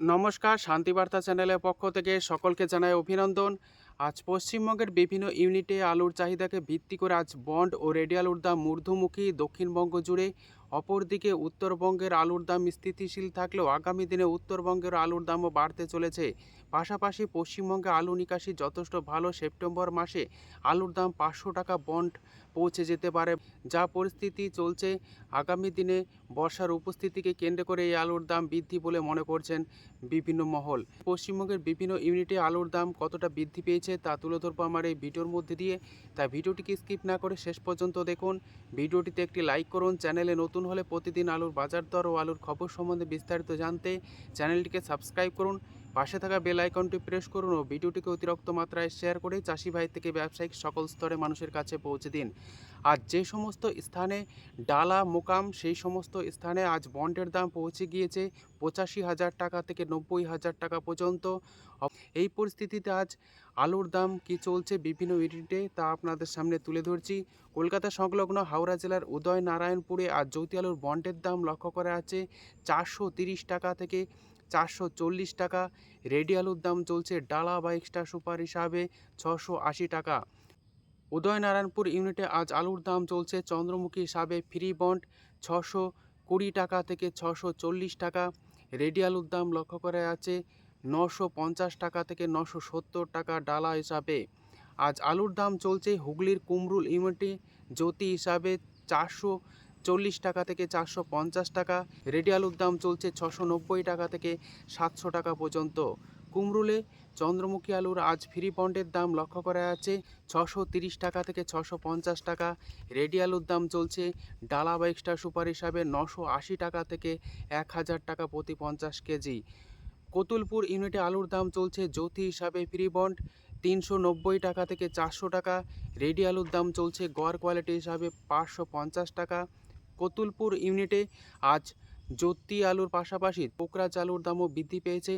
নমস্কার, শান্তিবার্তা চ্যানেলের পক্ষ থেকে সকলকে জানাই অভিনন্দন। আজ পশ্চিমবঙ্গের বিভিন্ন ইউনিটে আলুর চাহিদাকে ভিত্তি করে আজ বন্ড ও রেডি আলুর দাম ঊর্ধ্বমুখী দক্ষিণবঙ্গ জুড়ে অপরদিকে উত্তরবঙ্গের আলুর দাম স্থিতিশীল থাকলেও আগামী দিনে উত্তরবঙ্গের আলুর দামও বাড়তে চলেছে। পাশাপাশি পশ্চিমবঙ্গে আলু নিকাশি যথেষ্ট ভালো। সেপ্টেম্বর মাসে আলুর দাম পাঁচশো টাকা বন্ড পৌঁছে যেতে পারে। যা পরিস্থিতি চলছে, আগামী দিনে বর্ষার উপস্থিতিকে কেন্দ্র করে এই আলুর দাম বৃদ্ধি বলে মনে করছেন বিভিন্ন মহল। পশ্চিমবঙ্গের বিভিন্ন ইউনিটে আলুর দাম কতটা বৃদ্ধি পেয়েছে তা তুলে ধরবো আমার এই ভিডিওর মধ্যে দিয়ে। তাই ভিডিওটিকে স্কিপ না করে শেষ পর্যন্ত দেখুন। ভিডিওটিতে একটি লাইক করুন। চ্যানেলে নতুন হলে প্রতিদিন আলুর বাজার দর ও আলুর খবর সম্বন্ধে বিস্তারিত জানতে চ্যানেলটিকে সাবস্ক্রাইব করুন। পাশে থাকা বেল আইকনটি প্রেস করুন ও ভিডিওটিকে অতিরিক্ত মাত্রায় শেয়ার করে চাষি ভাই থেকে ব্যবসায়িক সকল স্তরে মানুষের কাছে পৌঁছে দিন। আর যে সমস্ত স্থানে ডালা, মোকাম, সেই সমস্ত স্থানে আজ বন্ডের দাম পৌঁছে গিয়েছে পঁচাশি হাজার টাকা থেকে নব্বই হাজার টাকা পর্যন্ত। এই পরিস্থিতিতে আজ আলুর দাম কি চলছে বিভিন্ন ইউনিটে তা আপনাদের সামনে তুলে ধরছি। কলকাতা সংলগ্ন হাওড়া জেলার উদয় নারায়ণপুরে আজ জ্যোতি আলুর বন্ডের দাম লক্ষ্য করা আছে চারশো টাকা থেকে চারশো চল্লিশ টাকা। রেডি আলুর দাম চলছে ডালা বা এক্সট্রা সুপার হিসাবে ছশো আশি টাকা। উদয়নারায়ণপুর ইউনিটে আজ আলুর দাম চলছে চন্দ্রমুখী হিসাবে ফ্রি বন্ড ছশো কুড়ি টাকা থেকে ছশো চল্লিশ টাকা। রেডি আলুর দাম লক্ষ্য করা আছে নশো পঞ্চাশ টাকা থেকে নশো সত্তর টাকা ডালা হিসাবে। আজ আলুর দাম চলছে হুগলির কুমরুল ইউনিটে জ্যোতি হিসাবে চারশো চল্লিশ টাকা থেকে চারশো পঞ্চাশ টাকা। রেডি আলুর দাম চলছে ছশো নব্বই টাকা থেকে সাতশো টাকা পর্যন্ত। কুমরুলে চন্দ্রমুখী আলুর আজ ফ্রি বন্ডের দাম লক্ষ্য করা আছে ছশো তিরিশ টাকা থেকে ছশো পঞ্চাশ টাকা। রেডি আলুর দাম চলছে ডালা বা এক্সট্রা সুপার হিসাবে নশো আশি টাকা থেকে এক হাজার টাকা প্রতি পঞ্চাশ কেজি। কতুলপুর ইউনিটে আলুর দাম চলছে জ্যোতি হিসাবে ফ্রি বন্ড তিনশো নব্বই টাকা থেকে চারশো টাকা। রেডি আলুর দাম চলছে গড় কোয়ালিটি হিসাবে পাঁচশো পঞ্চাশ টাকা। কতুলপুর ইউনিটে আজ জ্যোতি আলুর পাশাপাশি পোকরা চালুর দামও বৃদ্ধি পেয়েছে।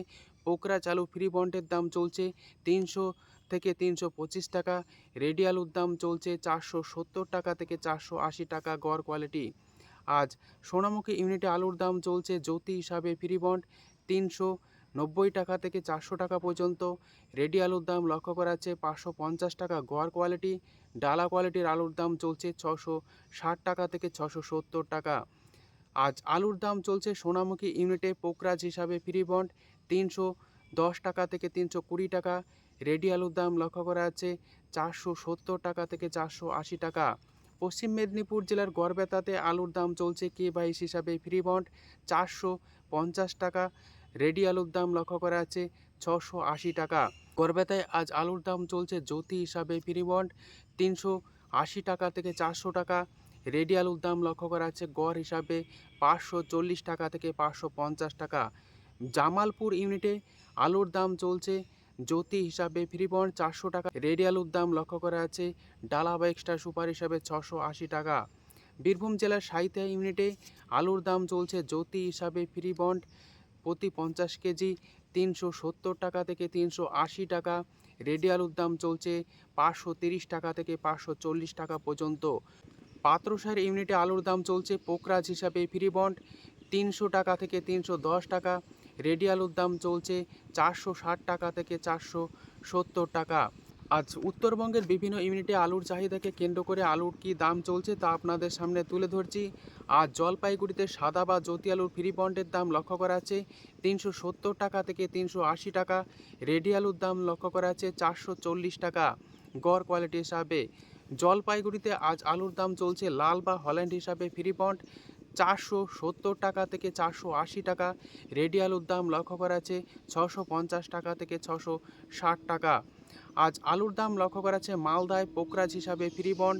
পোকরা চালু ফ্রি বন্ডের দাম চলছে তিনশো থেকে তিনশো পঁচিশ টাকা, রেডি আলুর দাম চলছে চারশো সত্তর টাকা থেকে চারশো আশি টাকা গড় কোয়ালিটি। আজ সোনামুখী ইউনিটে আলুর দাম চলছে জ্যোতি হিসাবে ফ্রি বন্ড তিনশো নব্বই টাকা থেকে চারশো টাকা পর্যন্ত, রেডি আলুর দাম লক্ষ্য করা যাচ্ছে পাঁচশো পঞ্চাশ টাকা গড় কোয়ালিটি। ডালা কোয়ালিটির আলুর দাম চলছে ছশো ষাট টাকা থেকে ছশো সত্তর টাকা। আজ আলুর দাম চলছে সোনামুখী ইউনিটে পোকরাজ হিসাবে ফ্রি বন্ড তিনশো দশ টাকা থেকে তিনশো কুড়ি টাকা। রেডি আলুর দাম লক্ষ্য করা আছে চারশো সত্তর টাকা থেকে চারশো আশি টাকা। পশ্চিম মেদিনীপুর জেলার গড়বেতাতে আলুর দাম চলছে কে বাইশ হিসাবে ফ্রি বন্ড চারশো পঞ্চাশ টাকা। রেডি আলুর দাম লক্ষ্য করা আছে ছশো আশি টাকা। গড়বেতায় আজ আলুর দাম চলছে জ্যোতি হিসাবে ফ্রি বন্ড তিনশো আশি টাকা থেকে চারশো টাকা। রেডি আলুর দাম লক্ষ্য করা যাচ্ছে গড় হিসাবে পাঁচশো চল্লিশ টাকা থেকে পাঁচশো পঞ্চাশ টাকা। জামালপুর ইউনিটে আলুর দাম চলছে জ্যোতি হিসাবে ফ্রি বন্ড চারশো টাকা। রেডি আলুর দাম লক্ষ্য করা আছে ডালা বা এক্সট্রা সুপার হিসাবে ছশো আশি টাকা। বীরভূম জেলার সাহিত্যা ইউনিটে আলুর দাম চলছে জ্যোতি হিসাবে ফ্রি বন্ড প্রতি পঞ্চাশ কেজি। তিনশো সত্তর টাকা থেকে তিনশো আশি টাকা। রেডি আলুর দাম চলছে পাঁচশো তিরিশ টাকা থেকে পাঁচশো চল্লিশ টাকা পর্যন্ত। পাত্রসার ইউনিটে আলুর দাম চলছে পোকরাজ হিসাবে ফ্রি বন্ড তিনশো টাকা থেকে তিনশো দশ টাকা। রেডি আলুর দাম চলছে চারশো ষাট টাকা থেকে চারশো সত্তর টাকা। আজ উত্তরবঙ্গের বিভিন্ন ইউনিটে আলুর চাহিদাকে কেন্দ্র করে আলুর কী দাম চলছে তা আপনাদের সামনে তুলে ধরছি। আজ জলপাইগুড়িতে সাদা বা জ্যোতি আলুর ফ্রি বন্ডের দাম লক্ষ্য করা আছে তিনশো সত্তর টাকা থেকে তিনশো আশি টাকা, রেডি আলুর দাম লক্ষ্য করা আছে চারশো চল্লিশ টাকা। গড় কোয়ালিটি হিসাবে জলপাইগুড়িতে আজ আলুর দাম চলছে লাল বা হল্যান্ড হিসাবে ফ্রি বন্ড চারশো সত্তর টাকা থেকে চারশো আশি টাকা, রেডি আলুর দাম লক্ষ্য করা আছে ছশো পঞ্চাশ টাকা থেকে ছশো ষাট টাকা। আজ আলুর দাম লক্ষ্য করা আছে মালদায় পোকরাজ হিসাবে ফ্রি বন্ড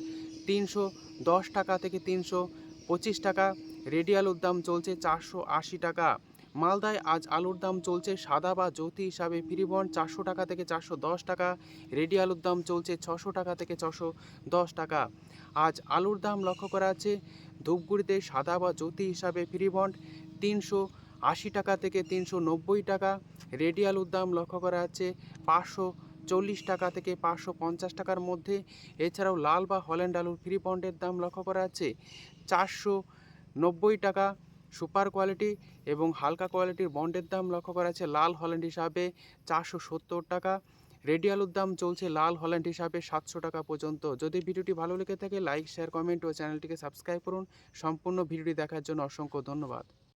তিনশো দশ টাকা থেকে তিনশো পঁচিশ টাকা। রেডি আলুর দাম চলছে চারশো আশি টাকা। মালদায় আজ আলুর দাম চলছে সাদা বা জ্যোতি হিসাবে ফ্রি বন্ড চারশো টাকা থেকে চারশো দশ টাকা। রেডি আলুর দাম চলছে ছশো টাকা থেকে ছশো দশ টাকা। আজ আলুর দাম লক্ষ্য করা আছে ধূপগুড়িতে সাদা বা জ্যোতি হিসাবে ফ্রি বন্ড তিনশো আশি টাকা থেকে তিনশো নব্বই টাকা। রেডি আলুর দাম লক্ষ্য করা আছে পাঁচশো চল্লিশ টাকা থেকে পাঁচশো পঞ্চাশ টাকার মধ্যে। এছাড়াও লাল বা হল্যান্ড আলুর ফ্রি বন্ডের দাম লক্ষ্য করা আছে চারশো নব্বই টাকা সুপার কোয়ালিটি এবং হালকা কোয়ালিটির বন্ডের দাম লক্ষ্য করা যাচ্ছে লাল হল্যান্ড হিসাবে চারশো সত্তর টাকা। রেডি আলুর দাম চলছে লাল হল্যান্ড হিসাবে সাতশো টাকা পর্যন্ত। যদি ভিডিওটি ভালো লেগে থাকে, লাইক, শেয়ার, কমেন্ট ও চ্যানেলটিকে সাবস্ক্রাইব করুন। সম্পূর্ণ ভিডিওটি দেখার জন্য অসংখ্য ধন্যবাদ।